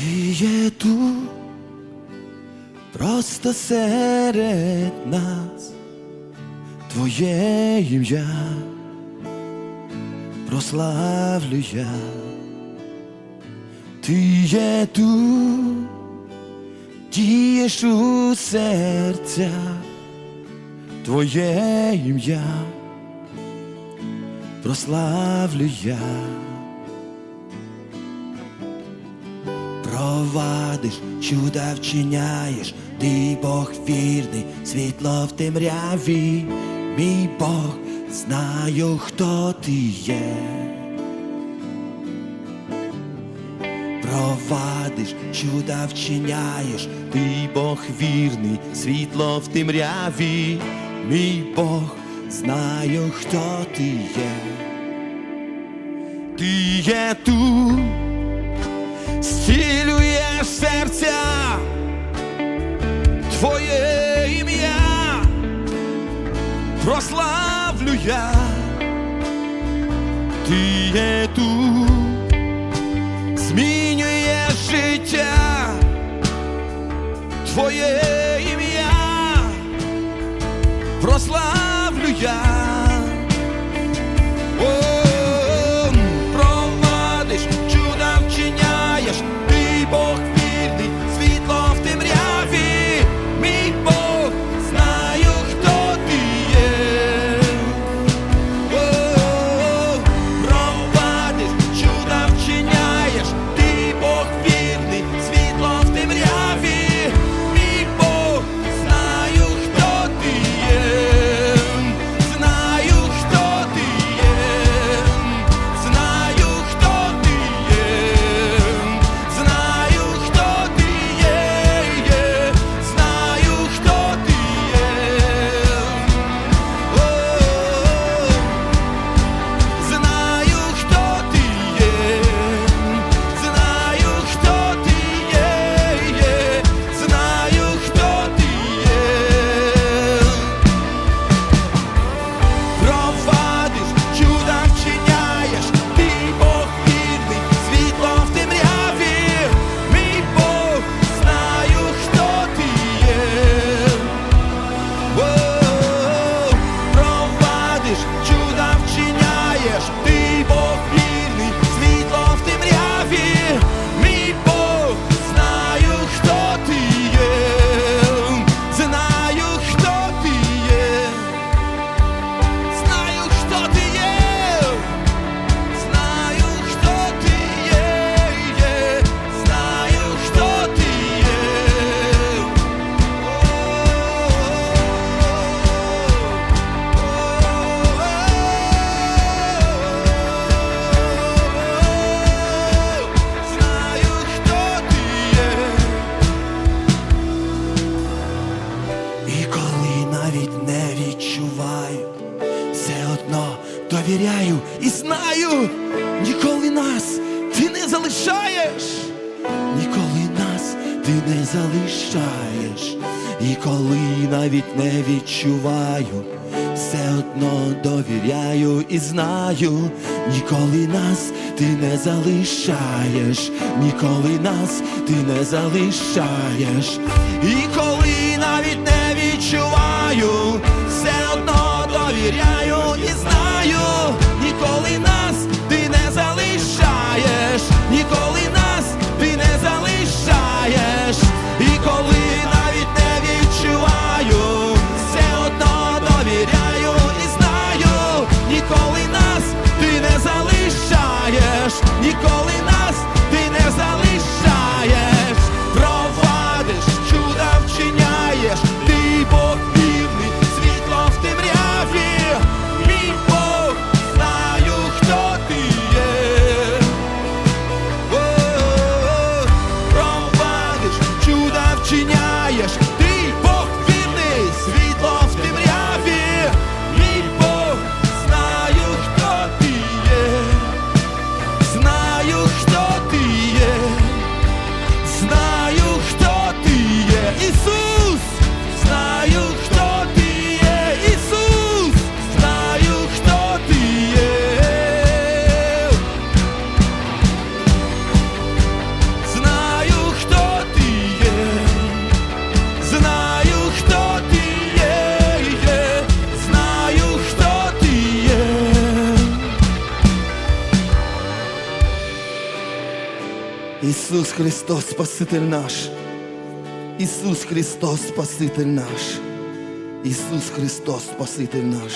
Ти є тут, просто серед нас, Твоє ім'я прославлю я. Ти є тут, дієш у серця, Твоє ім'я прославлю я. Провадиш, чуда вчиняєш, ти Бог вірний, світло в темряві, мій Бог, знаю, хто ти є. Провадиш, чуда вчиняєш, ти Бог вірний, світло в темряві, мій Бог, знаю, хто ти є. Ти є тут зцілюєш серця, Твоє ім'я прославлю я, ти є тут, змінюєш життя, Твоє ім'я прославлю я. Відчуваю, все одно довіряю і знаю, ніколи нас ти не залишаєш, ніколи нас ти не залишаєш, і коли навіть не відчуваю, все одно довіряю і знаю, ніколи нас ти не залишаєш, ніколи нас ти не залишаєш, і коли навіть не відчуваю, довіряю і знаю, Ісус Христос, Спаситель наш. Ісус Христос, Спаситель наш. Ісус Христос, Спаситель наш.